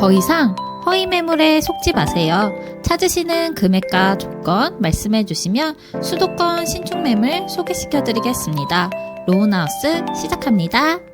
더 이상 허위 매물에 속지 마세요. 찾으시는 금액과 조건 말씀해 주시면 수도권 신축 매물 소개시켜 드리겠습니다. 로운하우스 시작합니다.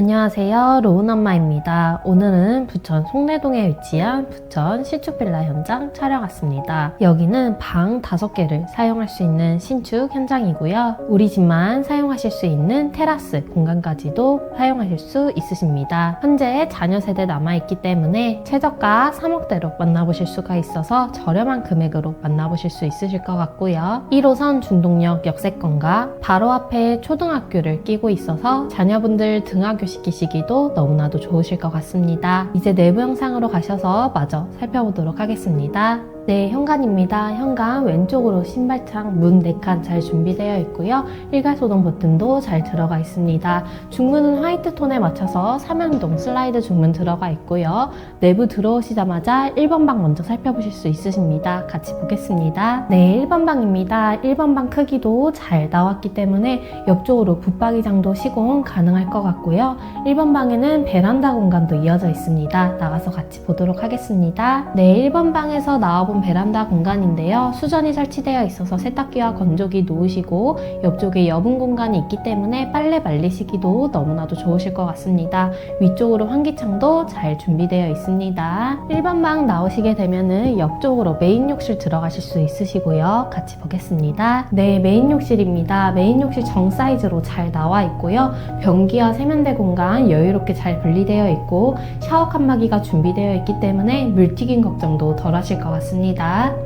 안녕하세요. 로운 엄마입니다. 오늘은 부천 송내동에 위치한 부천 신축 빌라 현장 촬영 왔습니다. 여기는 방 5개를 사용할 수 있는 신축 현장이고요. 우리 집만 사용하실 수 있는 테라스 공간까지도 사용하실 수 있으십니다. 현재 자녀 세대 남아있기 때문에 최저가 3억대로 만나보실 수가 있어서 저렴한 금액으로 만나보실 수 있으실 것 같고요. 1호선 중동역 역세권과 바로 앞에 초등학교를 끼고 있어서 자녀분들 등하교 시키시기도 너무나도 좋으실 것 같습니다. 이제 내부 영상으로 가셔서 마저 살펴보도록 하겠습니다. 네, 현관입니다. 현관 왼쪽으로 신발창 문 4칸 잘 준비되어 있고요. 일괄소동 버튼도 잘 들어가 있습니다. 중문은 화이트 톤에 맞춰서 삼연동 슬라이드 중문 들어가 있고요. 내부 들어오시자마자 1번 방 먼저 살펴보실 수 있으십니다. 같이 보겠습니다. 네, 1번 방입니다. 1번 방 크기도 잘 나왔기 때문에 옆쪽으로 붙박이장도 시공 가능할 것 같고요. 1번 방에는 베란다 공간도 이어져 있습니다. 나가서 같이 보도록 하겠습니다. 네, 1번 방에서 나와 본 베란다 공간인데요. 수전이 설치되어 있어서 세탁기와 건조기 놓으시고 옆쪽에 여분 공간이 있기 때문에 빨래 말리시기도 너무나도 좋으실 것 같습니다. 위쪽으로 환기창도 잘 준비되어 있습니다. 1번 방 나오시게 되면은 옆쪽으로 메인 욕실 들어가실 수 있으시고요. 같이 보겠습니다. 네, 메인 욕실입니다. 메인 욕실 정 사이즈로 잘 나와 있고요. 변기와 세면대 공간 여유롭게 잘 분리되어 있고 샤워 칸막이가 준비되어 있기 때문에 물튀김 걱정도 덜 하실 것 같습니다.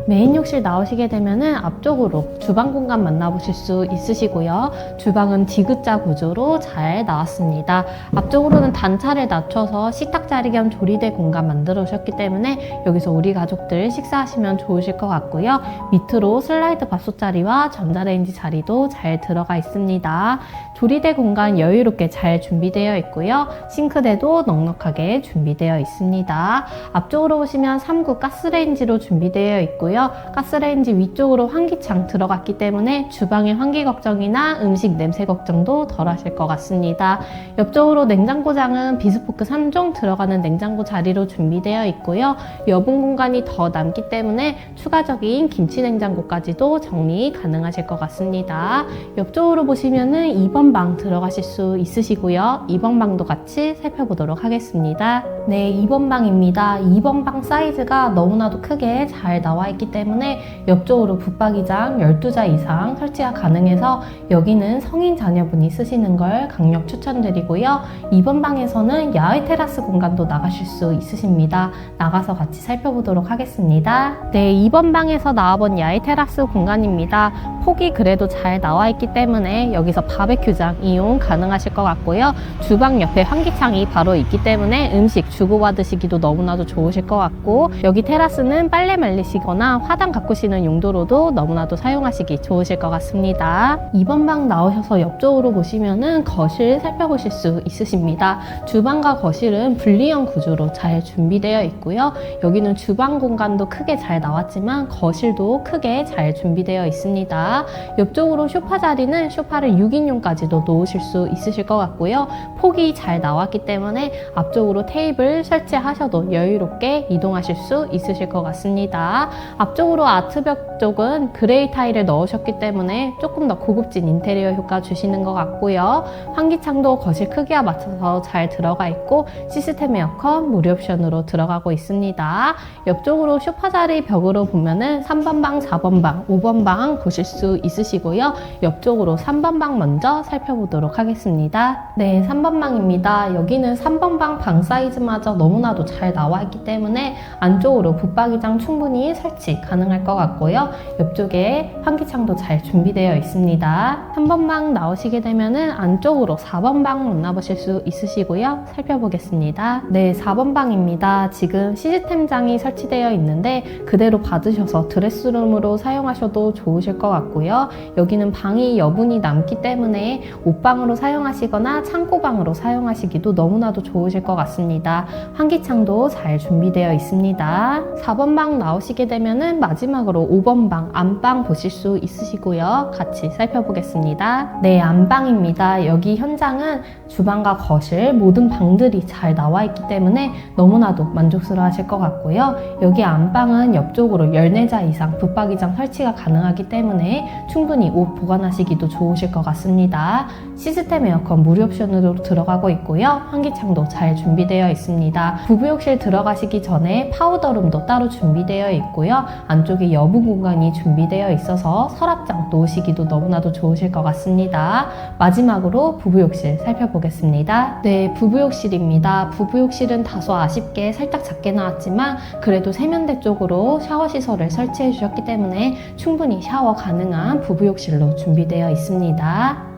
메인 욕실 나오시게 되면은 앞쪽으로 주방 공간 만나보실 수 있으시고요. 주방은 디귿자 구조로 잘 나왔습니다. 앞쪽으로는 단차를 낮춰서 식탁 자리 겸 조리대 공간 만들어 오셨기 때문에 여기서 우리 가족들 식사하시면 좋으실 것 같고요. 밑으로 슬라이드 밥솥 자리와 전자레인지 자리도 잘 들어가 있습니다. 조리대 공간 여유롭게 잘 준비되어 있고요. 싱크대도 넉넉하게 준비되어 있습니다. 앞쪽으로 보시면 3구 가스레인지로 준비 되어 있고요. 가스레인지 위쪽으로 환기창 들어갔기 때문에 주방의 환기 걱정이나 음식 냄새 걱정도 덜 하실 것 같습니다. 옆쪽으로 냉장고장은 비스포크 3종 들어가는 냉장고 자리로 준비되어 있고요. 여분 공간이 더 남기 때문에 추가적인 김치 냉장고까지도 정리 가능하실 것 같습니다. 옆쪽으로 보시면은 2번 방 들어가실 수 있으시고요. 2번 방도 같이 살펴보도록 하겠습니다. 네, 2번 방입니다. 2번 방 사이즈가 너무나도 크게 잘 나와 있기 때문에 옆쪽으로 붙박이장 12자 이상 설치가 가능해서 여기는 성인 자녀분이 쓰시는 걸 강력 추천드리고요. 2번 방에서는 야외 테라스 공간도 나가실 수 있으십니다. 나가서 같이 살펴보도록 하겠습니다. 네, 2번 방에서 나와본 야외 테라스 공간입니다. 폭이 그래도 잘 나와 있기 때문에 여기서 바베큐장 이용 가능하실 것 같고요. 주방 옆에 환기창이 바로 있기 때문에 음식 주고받으시기도 너무나도 좋으실 것 같고 여기 테라스는 빨래 말리시거나 화단 가꾸시는 용도로도 너무나도 사용하시기 좋으실 것 같습니다. 2번 방 나오셔서 옆쪽으로 보시면은 거실 살펴보실 수 있으십니다. 주방과 거실은 분리형 구조로 잘 준비되어 있고요. 여기는 주방 공간도 크게 잘 나왔지만 거실도 크게 잘 준비되어 있습니다. 옆쪽으로 쇼파 자리는 쇼파를 6인용까지도 놓으실 수 있으실 것 같고요. 폭이 잘 나왔기 때문에 앞쪽으로 테이블 설치하셔도 여유롭게 이동하실 수 있으실 것 같습니다. 앞쪽으로 아트벽 쪽은 그레이 타일을 넣으셨기 때문에 조금 더 고급진 인테리어 효과 주시는 것 같고요. 환기창도 거실 크기와 맞춰서 잘 들어가 있고 시스템 에어컨 무료 옵션으로 들어가고 있습니다. 옆쪽으로 쇼파 자리 벽으로 보면은 3번 방, 4번 방, 5번 방 보실 수 있으시고요. 옆쪽으로 3번 방 먼저 살펴보도록 하겠습니다. 네, 3번 방입니다. 여기는 3번 방 방 사이즈마저 너무나도 잘 나와 있기 때문에 안쪽으로 붙박이장 충분히 설치 가능할 것 같고요. 옆쪽에 환기창도 잘 준비되어 있습니다. 3번 방 나오시게 되면은 안쪽으로 4번 방 만나보실 수 있으시고요. 살펴보겠습니다. 네, 4번 방입니다. 지금 시스템장이 설치되어 있는데 그대로 받으셔서 드레스룸으로 사용하셔도 좋으실 것 같고요. 여기는 방이 여분이 남기 때문에 옷방으로 사용하시거나 창고방으로 사용하시기도 너무나도 좋으실 것 같습니다. 환기창도 잘 준비되어 있습니다. 4번 방 나오 나오시게 되면은 마지막으로 5번 방 안방 보실 수 있으시고요. 같이 살펴보겠습니다. 네, 안방입니다. 여기 현장은 주방과 거실 모든 방들이 잘 나와 있기 때문에 너무나도 만족스러워 하실 것 같고요. 여기 안방은 옆쪽으로 14자 이상 붙박이장 설치가 가능하기 때문에 충분히 옷 보관하시기도 좋으실 것 같습니다. 시스템 에어컨 무료 옵션으로 들어가고 있고요. 환기창도 잘 준비되어 있습니다. 부부욕실 들어가시기 전에 파우더룸도 따로 준비되어 있고요. 안쪽에 여분 공간이 준비되어 있어서 서랍장 놓으시기도 너무나도 좋으실 것 같습니다. 마지막으로 부부욕실 살펴보겠습니다. 네, 부부욕실입니다. 부부욕실은 다소 아쉽게 살짝 작게 나왔지만 그래도 세면대 쪽으로 샤워 시설을 설치해 주셨기 때문에 충분히 샤워 가능한 부부욕실로 준비되어 있습니다.